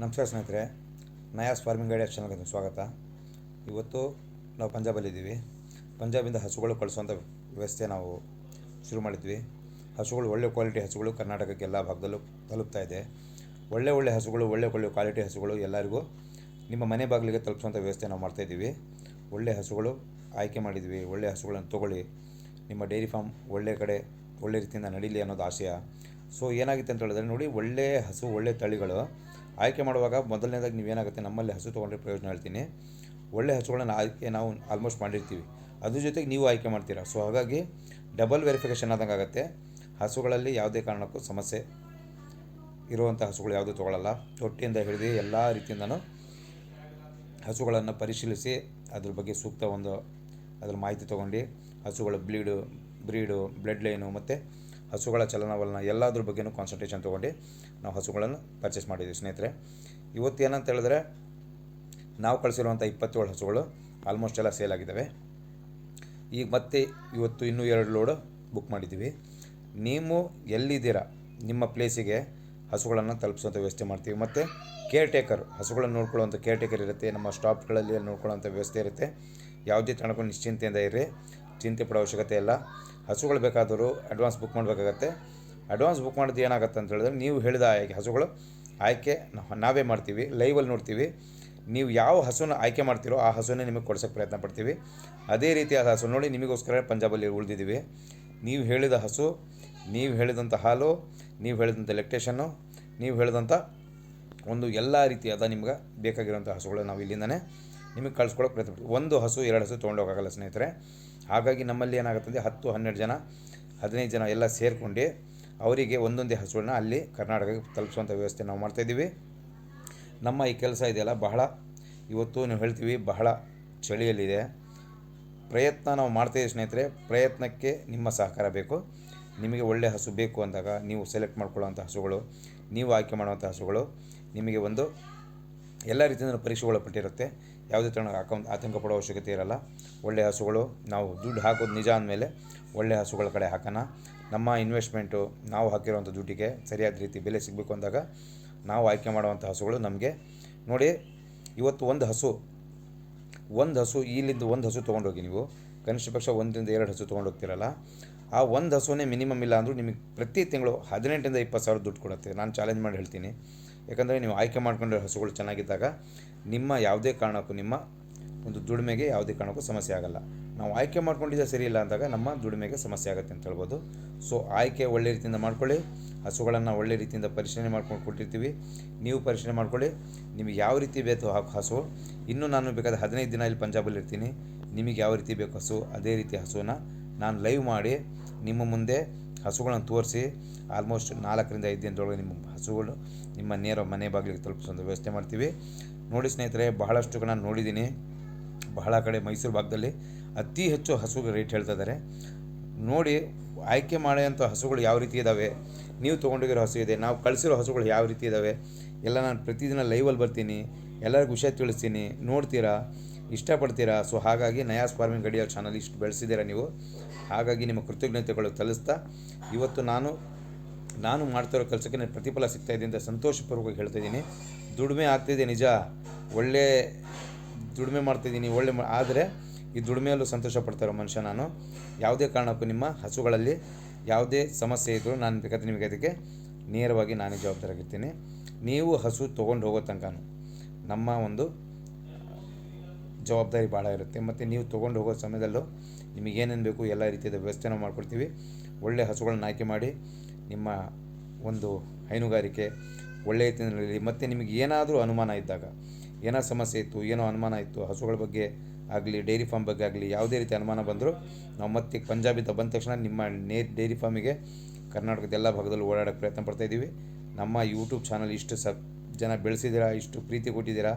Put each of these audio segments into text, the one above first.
ನಮಸ್ಕಾರ ಸ್ನೇಹಿತರೆ Nayaz farming guide ಚಾನಲ್ಗೆ ಸ್ವಾಗತ. ಇವತ್ತು ನಾವು ಪಂಜಾಬಲ್ಲಿದ್ದೀವಿ. ಪಂಜಾಬಿಂದ ಹಸುಗಳು ಕಳಿಸುವಂಥ ವ್ಯವಸ್ಥೆ ನಾವು ಶುರು ಮಾಡಿದ್ವಿ. ಹಸುಗಳು ಒಳ್ಳೆ ಕ್ವಾಲಿಟಿ ಹಸುಗಳು ಕರ್ನಾಟಕಕ್ಕೆ ಎಲ್ಲ ಭಾಗದಲ್ಲೂ ತಲುಪ್ತಾ ಇದೆ. ಒಳ್ಳೆ ಒಳ್ಳೆ ಹಸುಗಳು, ಒಳ್ಳೆ ಒಳ್ಳೆ ಕ್ವಾಲಿಟಿ ಹಸುಗಳು ಎಲ್ಲರಿಗೂ ನಿಮ್ಮ ಮನೆ ಬಾಗಿಲಿಗೆ ತಲುಪಿಸುವಂಥ ವ್ಯವಸ್ಥೆ ನಾವು ಮಾಡ್ತಾಯಿದ್ದೀವಿ ಒಳ್ಳೆ ಹಸುಗಳು ಆಯ್ಕೆ ಮಾಡಿದ್ವಿ. ಒಳ್ಳೆ ಹಸುಗಳನ್ನು ತೊಗೊಳ್ಳಿ. ನಿಮ್ಮ ಡೈರಿ ಫಾರ್ಮ್ ಒಳ್ಳೆ ಕಡೆ, ಒಳ್ಳೆ ರೀತಿಯಿಂದ ನಡೀಲಿ ಅನ್ನೋದು ಆಶಯ. ಸೊ ಏನಾಗಿತ್ತು ಅಂತ ಹೇಳಿದ್ರೆ ನೋಡಿ, ಒಳ್ಳೆ ಹಸು, ಒಳ್ಳೆ ತಳಿಗಳು ಆಯ್ಕೆ ಮಾಡುವಾಗ ಮೊದಲನೇದಾಗಿ ನೀವೇನಾಗುತ್ತೆ, ನಮ್ಮಲ್ಲಿ ಹಸು ತೊಗೊಂಡ್ರೆ ಪ್ರಯೋಜನ ಹೇಳ್ತೀನಿ. ಒಳ್ಳೆ ಹಸುಗಳನ್ನ ಆಯ್ಕೆ ನಾವು ಆಲ್ಮೋಸ್ಟ್ ಮಾಡಿರ್ತೀವಿ. ಅದ್ರ ಜೊತೆಗೆ ನೀವು ಆಯ್ಕೆ ಮಾಡ್ತೀರಾ. ಸೊ ಹಾಗಾಗಿ ಡಬಲ್ ವೆರಿಫಿಕೇಷನ್ ಆದಂಗೆ ಆಗುತ್ತೆ. ಹಸುಗಳಲ್ಲಿ ಯಾವುದೇ ಕಾರಣಕ್ಕೂ ಸಮಸ್ಯೆ ಇರುವಂಥ ಹಸುಗಳು ಯಾವುದೂ ತೊಗೊಳ್ಳಲ್ಲ ತೊಟ್ಟಿಯಿಂದ ಹಿಡಿದು ಎಲ್ಲ ರೀತಿಯಿಂದನೂ ಹಸುಗಳನ್ನು ಪರಿಶೀಲಿಸಿ ಅದ್ರ ಬಗ್ಗೆ ಸೂಕ್ತ ಒಂದು ಅದ್ರ ಮಾಹಿತಿ ತೊಗೊಂಡು ಹಸುಗಳ ಬ್ಲೀಡು ಬ್ರೀಡು ಬ್ಲಡ್ ಲೈನು ಮತ್ತು ಹಸುಗಳ ಚಲನವಲನ ಎಲ್ಲದ್ರ ಬಗ್ಗೆನೂ ಕಾನ್ಸಂಟ್ರೇಷನ್ ತೊಗೊಂಡು ನಾವು ಹಸುಗಳನ್ನು ಪರ್ಚೇಸ್ ಮಾಡಿದ್ದೀವಿ ಸ್ನೇಹಿತರೆ. ಇವತ್ತು ಏನಂತ ಹೇಳಿದ್ರೆ, ನಾವು ಕಳಿಸಿರುವಂಥ ಇಪ್ಪತ್ತೇಳು ಹಸುಗಳು ಆಲ್ಮೋಸ್ಟ್ ಎಲ್ಲ ಸೇಲ್ ಆಗಿದ್ದಾವೆ. ಈಗ ಮತ್ತೆ ಇವತ್ತು ಇನ್ನೂ ಎರಡು ಲೋಡು ಬುಕ್ ಮಾಡಿದ್ದೀವಿ. ನೀವು ಎಲ್ಲಿದ್ದೀರಾ? ನಿಮ್ಮ ಪ್ಲೇಸಿಗೆ ಹಸುಗಳನ್ನು ತಲುಪಿಸುವಂಥ ವ್ಯವಸ್ಥೆ ಮಾಡ್ತೀವಿ. ಮತ್ತು ಕೇರ್ ಟೇಕರ್ ಹಸುಗಳನ್ನು ನೋಡ್ಕೊಳ್ಳುವಂಥ ಕೇರ್ ಟೇಕರ್ ಇರುತ್ತೆ. ನಮ್ಮ ಸ್ಟಾಪ್ಗಳಲ್ಲಿ ನೋಡ್ಕೊಳ್ಳೋವಂಥ ವ್ಯವಸ್ಥೆ ಇರುತ್ತೆ. ಯಾವುದೇ ಕಾರಣಕ್ಕೂ ನಿಶ್ಚಿಂತೆಯಿಂದ ಇರ್ರಿ. ಚಿಂತೆ ಪಡೋ ಅವಶ್ಯಕತೆ ಇಲ್ಲ. ಹಸುಗಳು ಬೇಕಾದರೂ ಅಡ್ವಾನ್ಸ್ ಬುಕ್ ಮಾಡಬೇಕಾಗತ್ತೆ. ಅಡ್ವಾನ್ಸ್ ಬುಕ್ ಮಾಡಿದ್ದು ಏನಾಗುತ್ತೆ ಅಂತ ಹೇಳಿದ್ರೆ ನೀವು ಹೇಳಿದ ಆಯ್ಕೆ, ಹಸುಗಳು ಆಯ್ಕೆ ನಾವು- ಮಾಡ್ತೀವಿ ಲೈವಲ್ಲಿ ನೋಡ್ತೀವಿ. ನೀವು ಯಾವ ಹಸುನ ಆಯ್ಕೆ ಮಾಡ್ತೀರೋ ಆ ಹಸುನೇ ನಿಮಗೆ ಕೊಡ್ಸೋಕ್ಕೆ ಪ್ರಯತ್ನ ಪಡ್ತೀವಿ. ಅದೇ ರೀತಿಯಾದ ಹಸು ನೋಡಿ ನಿಮಗೋಸ್ಕರ ಪಂಜಾಬಲ್ಲಿ ಉಳಿದಿದ್ದೀವಿ. ನೀವು ಹೇಳಿದ ಹಸು, ನೀವು ಹೇಳಿದಂಥ ಹಾಲು, ನೀವು ಹೇಳಿದಂಥ ಎಲೆಕ್ಟ್ರೇಷನ್ನು ನೀವು ಹೇಳಿದಂಥ ಒಂದು ಎಲ್ಲ ರೀತಿಯಾದ ನಿಮ್ಗೆ ಬೇಕಾಗಿರುವಂಥ ಹಸುಗಳು ನಾವು ಇಲ್ಲಿಂದನೇ ನಿಮಗೆ ಕಳ್ಸ್ಕೊಳ್ಳೋಕೆ ಪ್ರಯತ್ನ ಪಡ್ತೀವಿ. ಒಂದು ಹಸು, ಎರಡು ಹಸು ತೊಗೊಂಡೋಗಲ್ಲ ಸ್ನೇಹಿತರೆ. ಹಾಗಾಗಿ ನಮ್ಮಲ್ಲಿ ಏನಾಗುತ್ತದೆ? ಹತ್ತು, ಹನ್ನೆರಡು ಜನ, ಹದಿನೈದು ಜನ ಎಲ್ಲ ಸೇರಿಕೊಂಡು ಅವರಿಗೆ ಒಂದೊಂದೇ ಹಸುಗಳನ್ನ ಅಲ್ಲಿ ಕರ್ನಾಟಕಕ್ಕೆ ತಲುಪಿಸುವಂಥ ವ್ಯವಸ್ಥೆ ನಾವು ಮಾಡ್ತಾಯಿದ್ದೀವಿ ನಮ್ಮ ಈ ಕೆಲಸ ಇದೆಯಲ್ಲ, ಬಹಳ ಇವತ್ತು ನೀವು ಹೇಳ್ತೀವಿ, ಬಹಳ ಚಳಿಯಲ್ಲಿದೆ. ಪ್ರಯತ್ನ ನಾವು ಮಾಡ್ತಾಯಿದ್ದೀವಿ ಸ್ನೇಹಿತರೆ, ಪ್ರಯತ್ನಕ್ಕೆ ನಿಮ್ಮ ಸಹಕಾರ ಬೇಕು. ನಿಮಗೆ ಒಳ್ಳೆಯ ಹಸು ಬೇಕು ಅಂದಾಗ ನೀವು ಸೆಲೆಕ್ಟ್ ಮಾಡ್ಕೊಳ್ಳುವಂಥ ಹಸುಗಳು, ನೀವು ಆಯ್ಕೆ ಮಾಡುವಂಥ ಹಸುಗಳು ನಿಮಗೆ ಒಂದು ಎಲ್ಲ ರೀತಿಯಿಂದ ಪರೀಕ್ಷೆ ಪಟ್ಟಿರುತ್ತೆ ಯಾವುದೇ ಥರ ಅಕೌಂಟ್ ಆತಂಕ ಪಡೋ ಅವಶ್ಯಕತೆ ಇರಲ್ಲ. ಒಳ್ಳೆಯ ಹಸುಗಳು, ನಾವು ದುಡ್ಡು ಹಾಕೋದು ನಿಜ ಅಂದಮೇಲೆ ಒಳ್ಳೆಯ ಹಸುಗಳ ಕಡೆ ಹಾಕೋಣ. ನಮ್ಮ ಇನ್ವೆಸ್ಟ್ಮೆಂಟು ನಾವು ಹಾಕಿರುವಂಥ ದುಡ್ಡಿಗೆ ಸರಿಯಾದ ರೀತಿ ಬೆಲೆ ಸಿಗಬೇಕು ಅಂದಾಗ ನಾವು ಆಯ್ಕೆ ಮಾಡುವಂಥ ಹಸುಗಳು ನಮಗೆ. ನೋಡಿ, ಇವತ್ತು ಒಂದು ಹಸು ಒಂದು ಹಸು, ಇಲ್ಲಿಂದ ಒಂದು ಹಸು ತೊಗೊಂಡೋಗಿ ನೀವು. ಕನಿಷ್ಠ ಪಕ್ಷ ಒಂದರಿಂದ ಎರಡು ಹಸು ತೊಗೊಂಡೋಗ್ತಿರಲ್ಲ. ಆ ಒಂದು ಹಸುವೇ ಮಿನಿಮಮ್ ಇಲ್ಲ ಅಂದರೂ ನಿಮಗೆ ಪ್ರತಿ ತಿಂಗಳು ಹದಿನೆಂಟರಿಂದ ಇಪ್ಪತ್ತು ಸಾವಿರ ದುಡ್ಡು ಕೊಡುತ್ತೆ. ನಾನು ಚಾಲೆಂಜ್ ಮಾಡಿ ಹೇಳ್ತೀನಿ. ಯಾಕಂದರೆ ನೀವು ಆಯ್ಕೆ ಮಾಡ್ಕೊಂಡಿರೋ ಹಸುಗಳು ಚೆನ್ನಾಗಿದ್ದಾಗ ನಿಮ್ಮ ಯಾವುದೇ ಕಾರಣಕ್ಕೂ ನಿಮ್ಮ ಒಂದು ದುಡಿಮೆಗೆ ಯಾವುದೇ ಕಾರಣಕ್ಕೂ ಸಮಸ್ಯೆ ಆಗಲ್ಲ. ನಾವು ಆಯ್ಕೆ ಮಾಡ್ಕೊಂಡಿದ್ದೆ ಸರಿ ಇಲ್ಲ ಅಂದಾಗ ನಮ್ಮ ದುಡಿಮೆಗೆ ಸಮಸ್ಯೆ ಆಗುತ್ತೆ ಅಂತ ಹೇಳ್ಬೋದು. ಸೊ ಆಯ್ಕೆ ಒಳ್ಳೆ ರೀತಿಯಿಂದ ಮಾಡ್ಕೊಳ್ಳಿ, ಹಸುಗಳನ್ನು ಒಳ್ಳೆ ರೀತಿಯಿಂದ ಪರಿಶೀಲನೆ ಮಾಡ್ಕೊಂಡು ಕೊಟ್ಟಿರ್ತೀವಿ. ನೀವು ಪರಿಶೀಲನೆ ಮಾಡ್ಕೊಳ್ಳಿ, ನಿಮಗೆ ಯಾವ ರೀತಿ ಬೇಕು ಹಸು? ಇನ್ನೂ ನಾನು ಬೇಕಾದ ಹದಿನೈದು ದಿನ ಇಲ್ಲಿ ಪಂಜಾಬಲ್ಲಿ ಇರ್ತೀನಿ. ನಿಮಗೆ ಯಾವ ರೀತಿ ಬೇಕು ಹಸು? ಅದೇ ರೀತಿ ಹಸುವನ್ನು ನಾನು ಲೈವ್ ಮಾಡಿ ನಿಮ್ಮ ಮುಂದೆ ಹಸುಗಳನ್ನು ತೋರಿಸಿ ಆಲ್ಮೋಸ್ಟ್ ನಾಲ್ಕರಿಂದ ಐದು ದಿನದೊಳಗೆ ನಿಮ್ಮ ಹಸುಗಳು ನಿಮ್ಮ ನೇರ ಮನೆ ಬಾಗಿಲಿಗೆ ತಲುಪಿಸುವಂಥ ವ್ಯವಸ್ಥೆ ಮಾಡ್ತೀವಿ. ನೋಡಿ ಸ್ನೇಹಿತರೆ, ಬಹಳಷ್ಟು ನಾನು ನೋಡಿದ್ದೀನಿ. ಬಹಳ ಕಡೆ ಮೈಸೂರು ಭಾಗದಲ್ಲಿ ಅತಿ ಹೆಚ್ಚು ಹಸುಗೆ ರೇಟ್ ಹೇಳ್ತಾ ಇದ್ದಾರೆ. ನೋಡಿ, ಆಯ್ಕೆ ಮಾಡೋಂಥ ಹಸುಗಳು ಯಾವ ರೀತಿ ಇದ್ದಾವೆ ನೀವು ತೊಗೊಂಡೋಗಿರೋ ಹಸು ಇದೆ, ನಾವು ಕಳಿಸಿರೋ ಹಸುಗಳು ಯಾವ ರೀತಿ ಇದ್ದಾವೆ ಎಲ್ಲ ನಾನು ಪ್ರತಿದಿನ ಲೈವಲ್ಲಿ ಬರ್ತೀನಿ, ಎಲ್ಲರಿಗೂ ವಿಷಯ ತಿಳಿಸ್ತೀನಿ, ನೋಡ್ತೀರಾ? ಇಷ್ಟಪಡ್ತೀರಾ? ಸೊ ಹಾಗಾಗಿ ನಯಾಸ್ ಫಾರ್ಮಿಂಗ್ ಗಡಿಯೋ ಚಾನಲ್ ಇಷ್ಟು ಬೆಳೆಸಿದ್ದೀರಾ ನೀವು? ಹಾಗಾಗಿ ನಿಮ್ಮ ಕೃತಜ್ಞತೆಗಳು ತಲಿಸ್ತಾ, ಇವತ್ತು ನಾನು ನಾನು ಮಾಡ್ತಿರೋ ಕೆಲಸಕ್ಕೆ ನನಗೆ ಪ್ರತಿಫಲ ಸಿಗ್ತಾ ಇದೆ ಅಂತ ಸಂತೋಷಪೂರ್ವಕವಾಗಿ ಹೇಳ್ತಾ ಇದ್ದೀನಿ. ದುಡಿಮೆ ಆಗ್ತಿದೆ ನಿಜ. ಒಳ್ಳೆ ದುಡಿಮೆ ಮಾಡ್ತಿದ್ದೀನಿ ಒಳ್ಳೆ ಆದರೆ ಈ ದುಡಿಮೆಯಲ್ಲೂ ಸಂತೋಷ ಪಡ್ತಾರೋ ಮನುಷ್ಯ ನಾನು. ಯಾವುದೇ ಕಾರಣಕ್ಕೂ ನಿಮ್ಮ ಹಸುಗಳಲ್ಲಿ ಯಾವುದೇ ಸಮಸ್ಯೆ ಇದ್ದರೂ ನಾನು ಬೇಕಾದ್ರೆ ನಿಮಗೆ ಅದಕ್ಕೆ ನೇರವಾಗಿ ನಾನೇ ಜವಾಬ್ದಾರಾಗಿರ್ತೀನಿ ನೀವು ಹಸು ತೊಗೊಂಡು ಹೋಗೋ ತನಕ ನಮ್ಮ ಒಂದು ಜವಾಬ್ದಾರಿ ಭಾಳ ಇರುತ್ತೆ. ಮತ್ತು ನೀವು ತೊಗೊಂಡು ಹೋಗೋ ಸಮಯದಲ್ಲೂ ನಿಮಗೆ ಏನೇನು ಬೇಕು ಎಲ್ಲ ರೀತಿಯಾದ ವ್ಯವಸ್ಥೆನ ಮಾಡಿಕೊಡ್ತೀವಿ. ಮಾಡ್ಕೊಡ್ತೀವಿ ಒಳ್ಳೆ ಹಸುಗಳನ್ನ ಆಯ್ಕೆ ಮಾಡಿ ನಿಮ್ಮ ಒಂದು ಹೈನುಗಾರಿಕೆ ಒಳ್ಳೆಯ ರೀತಿಯಲ್ಲಿ ಮತ್ತು ನಿಮಗೆ ಏನಾದರೂ ಅನುಮಾನ ಇದ್ದಾಗ, ಏನೋ ಸಮಸ್ಯೆ ಇತ್ತು, ಏನೋ ಅನುಮಾನ ಇತ್ತು, ಹಸುಗಳ ಬಗ್ಗೆ ಆಗಲಿ, ಡೈರಿ ಫಾರ್ಮ್ ಬಗ್ಗೆ ಆಗಲಿ, ಯಾವುದೇ ರೀತಿ ಅನುಮಾನ ಬಂದರೂ ನಾವು ಮತ್ತೆ ಪಂಜಾಬಿಂದ ಬಂದ ತಕ್ಷಣ ನಿಮ್ಮ ನೇ, ಡೈರಿ ಫಾರ್ಮಿಗೆ ಕರ್ನಾಟಕದ ಎಲ್ಲ ಭಾಗದಲ್ಲೂ ಓಡಾಡೋಕ್ಕೆ ಪ್ರಯತ್ನ ಪಡ್ತಾಯಿದ್ದೀವಿ ನಮ್ಮ ಯೂಟ್ಯೂಬ್ ಚಾನಲ್ ಇಷ್ಟು ಸ ಜನ ಬೆಳೆಸಿದ್ದೀರಾ, ಇಷ್ಟು ಪ್ರೀತಿ ಕೊಟ್ಟಿದ್ದೀರಾ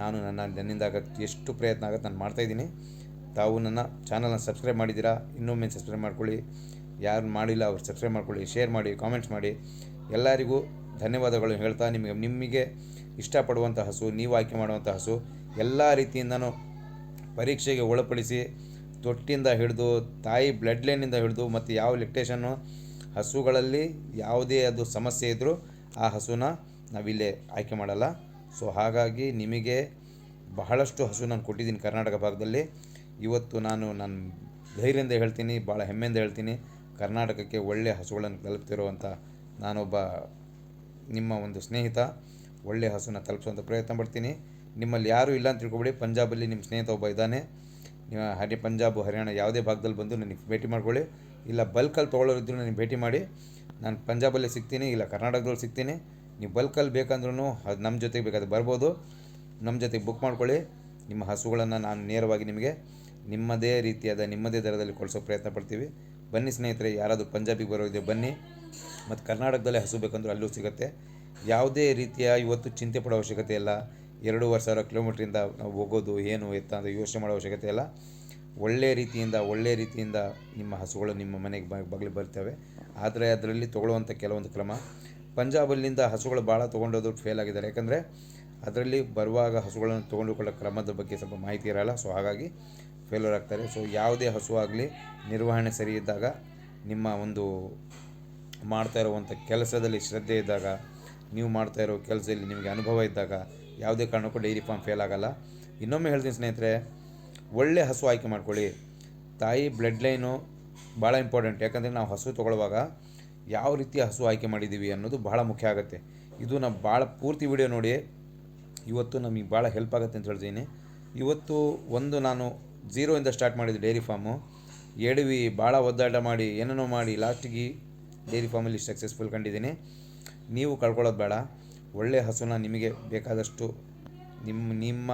ನಾನು ನನ್ನ ನನ್ನಿಂದ ಎಷ್ಟು ಪ್ರಯತ್ನ ಆಗುತ್ತೆ ನಾನು ಮಾಡ್ತಾಯಿದ್ದೀನಿ ತಾವು ನನ್ನ ಚಾನಲನ್ನು ಸಬ್ಸ್ಕ್ರೈಬ್ ಮಾಡಿದ್ದೀರಾ, ಇನ್ನೊಮ್ಮೆ ಸಬ್ಸ್ಕ್ರೈಬ್ ಮಾಡ್ಕೊಳ್ಳಿ. ಯಾರು ಮಾಡಿಲ್ಲ ಅವ್ರು ಸಬ್ಸ್ಕ್ರೈಬ್ ಮಾಡ್ಕೊಳ್ಳಿ, ಶೇರ್ ಮಾಡಿ, ಕಾಮೆಂಟ್ಸ್ ಮಾಡಿ. ಎಲ್ಲರಿಗೂ ಧನ್ಯವಾದಗಳು ಹೇಳ್ತಾ ನಿಮಗೆ ನಿಮಗೆ ಇಷ್ಟಪಡುವಂಥ ಹಸು, ನೀವು ಆಯ್ಕೆ ಮಾಡುವಂಥ ಹಸು, ಎಲ್ಲ ರೀತಿಯಿಂದನೂ ಪರೀಕ್ಷೆಗೆ ಒಳಪಡಿಸಿ ತೊಟ್ಟಿಂದ ಹಿಡಿದು, ತಾಯಿ ಬ್ಲಡ್ ಲೈನಿಂದ ಹಿಡಿದು, ಮತ್ತು ಯಾವ ಲೆಕ್ಟೇಷನ್ನು ಹಸುಗಳಲ್ಲಿ ಯಾವುದೇ ಅದು ಸಮಸ್ಯೆ ಇದ್ದರೂ ಆ ಹಸುನ ನಾವಿಲ್ಲೇ ಆಯ್ಕೆ ಮಾಡಲ್ಲ. ಸೊ ಹಾಗಾಗಿ ನಿಮಗೆ ಬಹಳಷ್ಟು ಹಸು ನಾನು ಕೊಟ್ಟಿದ್ದೀನಿ ಕರ್ನಾಟಕ ಭಾಗದಲ್ಲಿ. ಇವತ್ತು ನಾನು ನನ್ನ ಧೈರ್ಯದಿಂದ ಹೇಳ್ತೀನಿ ಭಾಳ ಹೆಮ್ಮೆಯಿಂದ ಹೇಳ್ತೀನಿ, ಕರ್ನಾಟಕಕ್ಕೆ ಒಳ್ಳೆಯ ಹಸುಗಳನ್ನು ತಲುಪ್ತಿರುವಂಥ ನಾನೊಬ್ಬ ನಿಮ್ಮ ಒಂದು ಸ್ನೇಹಿತ. ಒಳ್ಳೆಯ ಹಸುನ ತಲುಪಿಸುವಂಥ ಪ್ರಯತ್ನ ಪಡ್ತೀನಿ. ನಿಮ್ಮಲ್ಲಿ ಯಾರೂ ಇಲ್ಲ ಅಂತ ತಿಳ್ಕೊಬೇಡಿ, ಪಂಜಾಬಲ್ಲಿ ನಿಮ್ಮ ಸ್ನೇಹಿತ ಒಬ್ಬ ಇದ್ದಾನೆ. ಹರಿ, ಪಂಜಾಬ್, ಹರಿಯಾಣ ಯಾವುದೇ ಭಾಗದಲ್ಲಿ ಬಂದು ನನಗೆ ಭೇಟಿ ಮಾಡ್ಕೊಳ್ಳಿ. ಇಲ್ಲ ಬಲ್ಕಲ್ಲಿ ತೊಗೊಳ್ಳೋರಿದ್ರು ನನಗೆ ಭೇಟಿ ಮಾಡಿ. ನಾನು ಪಂಜಾಬಲ್ಲಿ ಸಿಗ್ತೀನಿ, ಇಲ್ಲ ಕರ್ನಾಟಕದಲ್ಲಿ ಸಿಗ್ತೀನಿ. ನೀವು ಬಲ್ಕಲ್ಲಿ ಬೇಕಂದ್ರೂ ಅದು ನಮ್ಮ ಜೊತೆಗೆ ಬೇಕಾದ್ರೆ ಬರ್ಬೋದು. ನಮ್ಮ ಜೊತೆಗೆ ಬುಕ್ ಮಾಡ್ಕೊಳ್ಳಿ. ನಿಮ್ಮ ಹಸುಗಳನ್ನು ನಾನು ನೇರವಾಗಿ ನಿಮಗೆ ನಿಮ್ಮದೇ ರೀತಿಯಾದ, ನಿಮ್ಮದೇ ದರದಲ್ಲಿ ಕೊಡಿಸೋ ಪ್ರಯತ್ನ ಪಡ್ತೀವಿ. ಬನ್ನಿ ಸ್ನೇಹಿತರೆ, ಯಾರಾದರೂ ಪಂಜಾಬಿಗೆ ಬರೋದಿದೆ ಬನ್ನಿ. ಮತ್ತು ಕರ್ನಾಟಕದಲ್ಲೇ ಹಸು ಬೇಕಂದ್ರೂ ಅಲ್ಲೂ ಸಿಗುತ್ತೆ. ಯಾವುದೇ ರೀತಿಯ ಇವತ್ತು ಚಿಂತೆ ಪಡೋ ಅವಶ್ಯಕತೆ ಇಲ್ಲ. ಎರಡೂವರೆ ಸಾವಿರ ಕಿಲೋಮೀಟ್ರಿಂದ ನಾವು ಹೋಗೋದು, ಏನು, ಎತ್ತ ಅಂತ ಯೋಚನೆ ಮಾಡೋ ಅವಶ್ಯಕತೆ ಇಲ್ಲ. ಒಳ್ಳೆಯ ರೀತಿಯಿಂದ ಒಳ್ಳೆಯ ರೀತಿಯಿಂದ ನಿಮ್ಮ ಹಸುಗಳು ನಿಮ್ಮ ಮನೆಗೆ ಬಾಗಿಲು ಬರ್ತವೆ. ಆದರೆ ಅದರಲ್ಲಿ ತೊಗೊಳ್ಳುವಂಥ ಕೆಲವೊಂದು ಕ್ರಮ ಪಂಜಾಬಲ್ಲಿಂದ ಹಸುಗಳು ಭಾಳ ತೊಗೊಂಡೋದು ಫೇಲ್ ಆಗಿದ್ದಾರೆ. ಯಾಕಂದರೆ ಅದರಲ್ಲಿ ಬರುವಾಗ ಹಸುಗಳನ್ನು ತೊಗೊಂಡುಕೊಳ್ಳೋ ಕ್ರಮದ ಬಗ್ಗೆ ಸ್ವಲ್ಪ ಮಾಹಿತಿ ಇರಲ್ಲ. ಸೊ ಹಾಗಾಗಿ ಫೇಲ್ಯೂರ್ ಆಗ್ತಾರೆ. ಸೊ ಯಾವುದೇ ಹಸು ಆಗಲಿ ನಿರ್ವಹಣೆ ಸರಿ ಇದ್ದಾಗ, ನಿಮ್ಮ ಒಂದು ಮಾಡ್ತಾ ಇರುವಂಥ ಕೆಲಸದಲ್ಲಿ ಶ್ರದ್ಧೆ ಇದ್ದಾಗ, ನೀವು ಮಾಡ್ತಾ ಇರೋ ಕೆಲಸದಲ್ಲಿ ನಿಮಗೆ ಅನುಭವ ಇದ್ದಾಗ ಯಾವುದೇ ಕಾರಣಕ್ಕೂ ಡೈರಿ ಫಾರ್ಮ್ ಫೇಲ್ ಆಗೋಲ್ಲ. ಇನ್ನೊಮ್ಮೆ ಹೇಳ್ತೀನಿ ಸ್ನೇಹಿತರೆ, ಒಳ್ಳೆ ಹಸು ಆಯ್ಕೆ ಮಾಡ್ಕೊಳ್ಳಿ. ತಾಯಿ ಬ್ಲಡ್ ಲೈನು ಭಾಳ ಇಂಪಾರ್ಟೆಂಟ್ ಯಾಕಂದರೆ ನಾವು ಹಸು ತೊಗೊಳ್ಳುವಾಗ ಯಾವ ರೀತಿ ಹಸು ಆಯ್ಕೆ ಮಾಡಿದ್ದೀವಿ ಅನ್ನೋದು ಭಾಳ ಮುಖ್ಯ ಆಗುತ್ತೆ. ಇದು ನಾವು ಭಾಳ ಪೂರ್ತಿ ವಿಡಿಯೋ ನೋಡಿ. ಇವತ್ತು ನಮಗೆ ಭಾಳ ಹೆಲ್ಪ್ ಆಗುತ್ತೆ ಅಂತ ಹೇಳ್ತೀನಿ. ಇವತ್ತು ಒಂದು ನಾನು ಝೀರೋಯಿಂದ ಸ್ಟಾರ್ಟ್ ಮಾಡಿದ್ದು ಡೈರಿ ಫಾರ್ಮು ಎಡವಿ ಭಾಳ ಒದ್ದಾಟ ಮಾಡಿ, ಏನೇನೋ ಮಾಡಿ ಲಾಸ್ಟಿಗೆ ಡೈರಿ ಫಾರ್ಮಲ್ಲಿ ಸಕ್ಸಸ್ಫುಲ್ ಕಂಡಿದ್ದೀನಿ. ನೀವು ಕಳ್ಕೊಳ್ಳೋದು ಬೇಡ. ಒಳ್ಳೆಯ ಹಸುನ ನಿಮಗೆ ಬೇಕಾದಷ್ಟು ನಿಮ್ಮ ನಿಮ್ಮ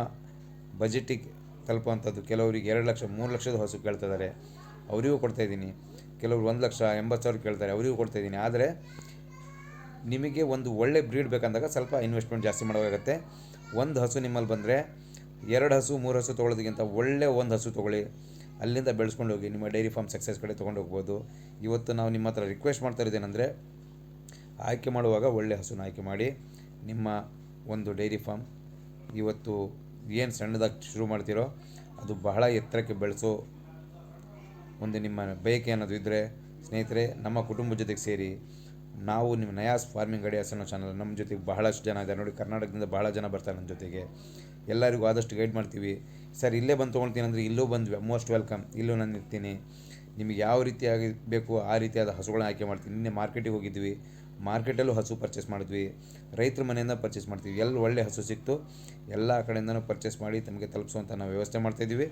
ಬಜೆಟಿಗೆ ತಲುಪುವಂಥದ್ದು. ಕೆಲವರಿಗೆ ಎರಡು ಲಕ್ಷ, ಮೂರು ಲಕ್ಷದ ಹಸು ಕೇಳ್ತಿದ್ದಾರೆ ಅವರಿಗೂ ಕೊಡ್ತಾಯಿದ್ದೀನಿ ಕೆಲವರು ಒಂದು ಲಕ್ಷ ಎಂಬತ್ತು ಸಾವಿರ ಕೇಳ್ತಾರೆ, ಅವರಿಗೂ ಕೊಡ್ತಾಯಿದ್ದೀನಿ ಆದರೆ ನಿಮಗೆ ಒಂದು ಒಳ್ಳೆ ಬ್ರೀಡ್ ಬೇಕಂದಾಗ ಸ್ವಲ್ಪ ಇನ್ವೆಸ್ಟ್ಮೆಂಟ್ ಜಾಸ್ತಿ ಮಾಡಬೇಕಾಗತ್ತೆ. ಒಂದು ಹಸು ನಿಮ್ಮಲ್ಲಿ ಬಂದರೆ ಎರಡು ಹಸು, ಮೂರು ಹಸು ತೊಗೊಳೋದಕ್ಕಿಂತ ಒಳ್ಳೆ ಒಂದು ಹಸು ತೊಗೊಳ್ಳಿ. ಅಲ್ಲಿಂದ ಬೆಳೆಸ್ಕೊಂಡು ಹೋಗಿ, ನಿಮ್ಮ ಡೈರಿ ಫಾರ್ಮ್ ಸಕ್ಸಸ್ ಕಡೆ ತೊಗೊಂಡು ಹೋಗ್ಬೋದು. ಇವತ್ತು ನಾವು ನಿಮ್ಮ ಹತ್ರ ರಿಕ್ವೆಸ್ಟ್ ಮಾಡ್ತಾ ಇದ್ದೇನೆಂದರೆ ಆಯ್ಕೆ ಮಾಡುವಾಗ ಒಳ್ಳೆ ಹಸುನ ಆಯ್ಕೆ ಮಾಡಿ, ನಿಮ್ಮ ಒಂದು ಡೈರಿ ಫಾರ್ಮ್ ಇವತ್ತು ಏನು ಸಣ್ಣದಾಗಿ ಶುರು ಮಾಡ್ತೀರೋ, ಅದು ಬಹಳ ಎತ್ತರಕ್ಕೆ ಬೆಳೆಸೋ ಒಂದು ನಿಮ್ಮ ಬಯಕೆ ಅನ್ನೋದು ಇದ್ದರೆ ಸ್ನೇಹಿತರೆ, ನಮ್ಮ ಕುಟುಂಬದ ಜೊತೆಗೆ ಸೇರಿ ನಾವು ನಿಮ್ಮ ನಯಾಸ್ ಫಾರ್ಮಿಂಗ್ ಗಡಿಯಾಸ್ ಅನ್ನೋ ಚಾನಲ್ ನಮ್ಮ ಜೊತೆಗೆ ಬಹಳಷ್ಟು ಜನ ಇದ್ದಾರೆ. ನೋಡಿ, ಕರ್ನಾಟಕದಿಂದ ಬಹಳ ಜನ ಬರ್ತಾರೆ ನಮ್ಮ ಜೊತೆಗೆ. ಎಲ್ಲರಿಗೂ ಆದಷ್ಟು ಗೈಡ್ ಮಾಡ್ತೀವಿ. ಸರ್, ಇಲ್ಲೇ ಬಂದು ತೊಗೊಳ್ತೀನಿ ಅಂದರೆ ಇಲ್ಲೂ ಬಂದ್ವಿ ಮೋಸ್ಟ್ ವೆಲ್ಕಮ್ ಇಲ್ಲೂ ನಾನು ಇರ್ತೀನಿ. ನಿಮಗೆ ಯಾವ ರೀತಿಯಾಗಿ ಬೇಕು ಆ ರೀತಿಯಾದ ಹಸುಗಳನ್ನ ಆಯ್ಕೆ ಮಾಡ್ತೀನಿ. ನಿನ್ನೆ ಮಾರ್ಕೆಟಿಗೆ ಹೋಗಿದ್ವಿ. ಮಾರ್ಕೆಟಲ್ಲೂ ಹಸು ಪರ್ಚೇಸ್ ಮಾಡಿದ್ವಿ. ರೈತರ ಮನೆಯಿಂದ ಪರ್ಚೇಸ್ ಮಾಡ್ತೀವಿ. ಎಲ್ಲಿ ಒಳ್ಳೆ ಹಸು ಸಿಕ್ತು, ಎಲ್ಲ ಕಡೆಯಿಂದನೂ ಪರ್ಚೇಸ್ ಮಾಡಿ ತಮಗೆ ತಲುಪಿಸುವಂಥ ನಾವು ವ್ಯವಸ್ಥೆ ಮಾಡ್ತಾಯಿದ್ದೀವಿ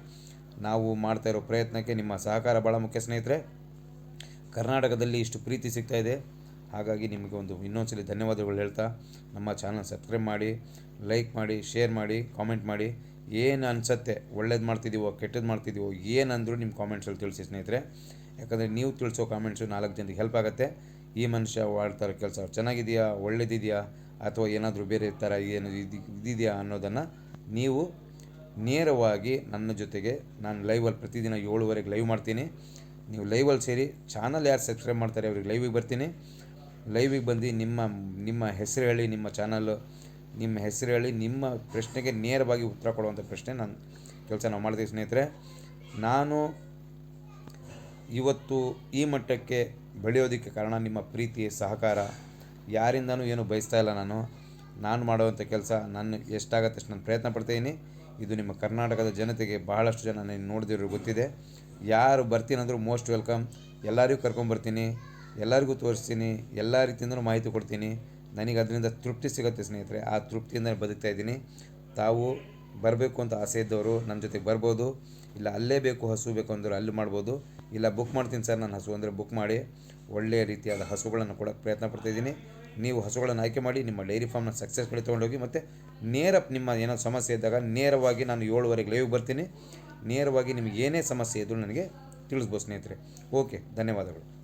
ನಾವು ಮಾಡ್ತಾ ಇರೋ ಪ್ರಯತ್ನಕ್ಕೆ ನಿಮ್ಮ ಸಹಕಾರ ಭಾಳ ಮುಖ್ಯ, ಸ್ನೇಹಿತರೆ. ಕರ್ನಾಟಕದಲ್ಲಿ ಇಷ್ಟು ಪ್ರೀತಿ ಸಿಗ್ತಾ ಇದೆ. ಹಾಗಾಗಿ ನಿಮಗೆ ಒಂದು ಇನ್ನೊಂದ್ಸಲಿ ಧನ್ಯವಾದಗಳು ಹೇಳ್ತಾ, ನಮ್ಮ ಚಾನಲ್ ಸಬ್ಸ್ಕ್ರೈಬ್ ಮಾಡಿ, ಲೈಕ್ ಮಾಡಿ, ಶೇರ್ ಮಾಡಿ, ಕಾಮೆಂಟ್ ಮಾಡಿ. ಏನು ಅನಿಸತ್ತೆ, ಒಳ್ಳೇದು ಮಾಡ್ತಿದ್ದೀವೋ ಕೆಟ್ಟದ್ದು ಮಾಡ್ತಿದ್ದೀವೋ ಏನಂದರೂ ನಿಮ್ಮ ಕಾಮೆಂಟ್ಸಲ್ಲಿ ತಿಳಿಸಿ, ಸ್ನೇಹಿತರೆ. ಯಾಕಂದರೆ ನೀವು ತಿಳಿಸೋ ಕಾಮೆಂಟ್ಸು ನಾಲ್ಕು ಜನರಿಗೆ ಹೆಲ್ಪ್ ಆಗುತ್ತೆ. ಈ ಮನುಷ್ಯ ಮಾಡ್ತಾರೋ ಕೆಲಸ, ಚೆನ್ನಾಗಿದೆಯಾ, ಒಳ್ಳೇದಿದೆಯಾ, ಅಥವಾ ಏನಾದರೂ ಬೇರೆ ಥರ ಏನು ಇದು ಇದಿದೆಯಾ ಅನ್ನೋದನ್ನು ನೀವು ನೇರವಾಗಿ ನನ್ನ ಜೊತೆಗೆ ನಾನು ಲೈವಲ್ಲಿ ಪ್ರತಿದಿನ ಏಳುವರೆಗೆ ಲೈವ್ ಮಾಡ್ತೀನಿ. ನೀವು ಲೈವಲ್ಲಿ ಸೇರಿ ಚಾನಲ್ ಯಾರು ಸಬ್ಸ್ಕ್ರೈಬ್ ಮಾಡ್ತಾರೆ ಅವ್ರಿಗೆ ಲೈವಿಗೆ ಬರ್ತೀನಿ. ಲೈವಿಗೆ ಬಂದು ನಿಮ್ಮ ನಿಮ್ಮ ಹೆಸರು ಹೇಳಿ, ನಿಮ್ಮ ಚಾನಲ್ಲು ನಿಮ್ಮ ಹೆಸರು ಹೇಳಿ, ನಿಮ್ಮ ಪ್ರಶ್ನೆಗೆ ನೇರವಾಗಿ ಉತ್ತರ ಕೊಡುವಂಥ ಪ್ರಶ್ನೆ ನಾನು ಕೆಲಸ ನಾವು ಮಾಡ್ತೀವಿ ಸ್ನೇಹಿತರೆ. ನಾನು ಇವತ್ತು ಈ ಮಟ್ಟಕ್ಕೆ ಬೆಳೆಯೋದಕ್ಕೆ ಕಾರಣ ನಿಮ್ಮ ಪ್ರೀತಿ ಸಹಕಾರ. ಯಾರಿಂದನೂ ಏನು ಬಯಸ್ತಾ ಇಲ್ಲ ನಾನು. ನಾನು ಮಾಡುವಂಥ ಕೆಲಸ ನಾನು ಎಷ್ಟಾಗತ್ತೆ ಅಷ್ಟು ನಾನು ಪ್ರಯತ್ನ ಪಡ್ತಾಯಿದ್ದೀನಿ ಇದು ನಿಮ್ಮ ಕರ್ನಾಟಕದ ಜನತೆಗೆ ಬಹಳಷ್ಟು ಜನ ನೀನು ನೋಡಿದಿರೋ ಗೊತ್ತಿದೆ. ಯಾರು ಬರ್ತೀನಂದ್ರೂ ಮೋಸ್ಟ್ ವೆಲ್ಕಮ್ ಎಲ್ಲರಿಗೂ ಕರ್ಕೊಂಬರ್ತೀನಿ, ಎಲ್ಲರಿಗೂ ತೋರಿಸ್ತೀನಿ, ಎಲ್ಲ ರೀತಿಯಿಂದಲೂ ಮಾಹಿತಿ ಕೊಡ್ತೀನಿ. ನನಗೆ ಅದರಿಂದ ತೃಪ್ತಿ ಸಿಗುತ್ತೆ ಸ್ನೇಹಿತರೆ. ಆ ತೃಪ್ತಿಯಿಂದ ಬದುಕ್ತಾ ಇದ್ದೀನಿ. ತಾವು ಬರಬೇಕು ಅಂತ ಆಸೆ ಇದ್ದವರು ನನ್ನ ಜೊತೆಗೆ ಬರ್ಬೋದು. ಇಲ್ಲ ಅಲ್ಲೇ ಬೇಕು, ಹಸು ಬೇಕು ಅಂದ್ರೆ ಅಲ್ಲಿ ಮಾಡ್ಬೋದು. ಇಲ್ಲ ಬುಕ್ ಮಾಡ್ತೀನಿ ಸರ್, ನಾನು ಹಸು ಅಂದರೆ ಬುಕ್ ಮಾಡಿ. ಒಳ್ಳೆಯ ರೀತಿಯಾದ ಹಸುಗಳನ್ನು ಕೊಡೋಕ್ಕೆ ಪ್ರಯತ್ನ ಪಡ್ತಾಯಿದ್ದೀನಿ ನೀವು ಹಸುಗಳನ್ನು ಆಯ್ಕೆ ಮಾಡಿ ನಿಮ್ಮ ಡೈರಿ ಫಾರ್ಮ್ನ ಸಕ್ಸಸ್ ಕಡೆ ತೊಗೊಂಡೋಗಿ ಮತ್ತು ನೇರ ನಿಮ್ಮ ಏನೋ ಸಮಸ್ಯೆ ಇದ್ದಾಗ ನೇರವಾಗಿ ನಾನು ಏಳುವರೆಗೆ ಲೈವ್ ಬರ್ತೀನಿ. ನೇರವಾಗಿ ನಿಮಗೆ ಏನೇ ಸಮಸ್ಯೆ ಇದ್ದರೂ ನನಗೆ ತಿಳಿಸ್ಬೋದು ಸ್ನೇಹಿತರೆ. ಓಕೆ ಧನ್ಯವಾದಗಳು.